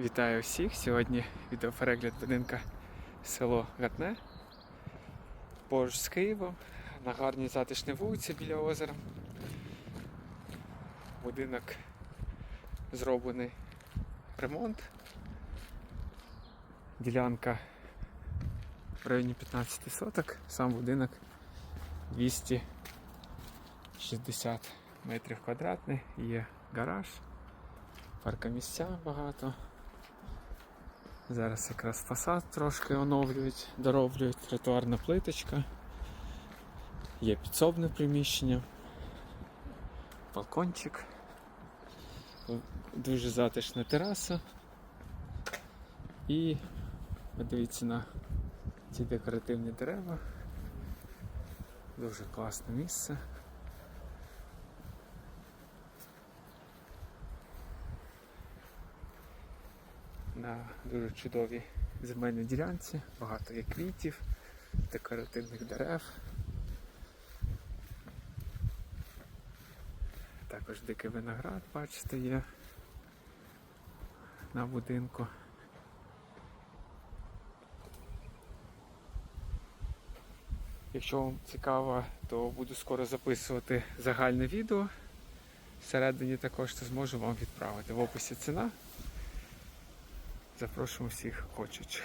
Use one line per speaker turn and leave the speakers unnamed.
Вітаю всіх! Сьогодні відеоперегляд будинка село Гатне. Поруч з Києвом, на гарній затишній вулиці біля озера. Будинок зроблений ремонт. Ділянка в районі 15 соток, сам будинок 260 метрів квадратний, є гараж, паркомісця багато. Зараз якраз фасад трошки оновлюють, дороблюють, тротуарна плиточка. Є підсобне приміщення, балкончик, дуже затишна тераса. І подивіться на ці декоративні дерева. Дуже класне місце. На дуже чудовій земельній ділянці. Багато є квітів, декоративних дерев. Також дикий виноград, бачите, є на будинку. Якщо вам цікаво, то буду скоро записувати загальне відео. Всередині також це зможу вам відправити. В описі ціна. Запрошуємо всіх охочих.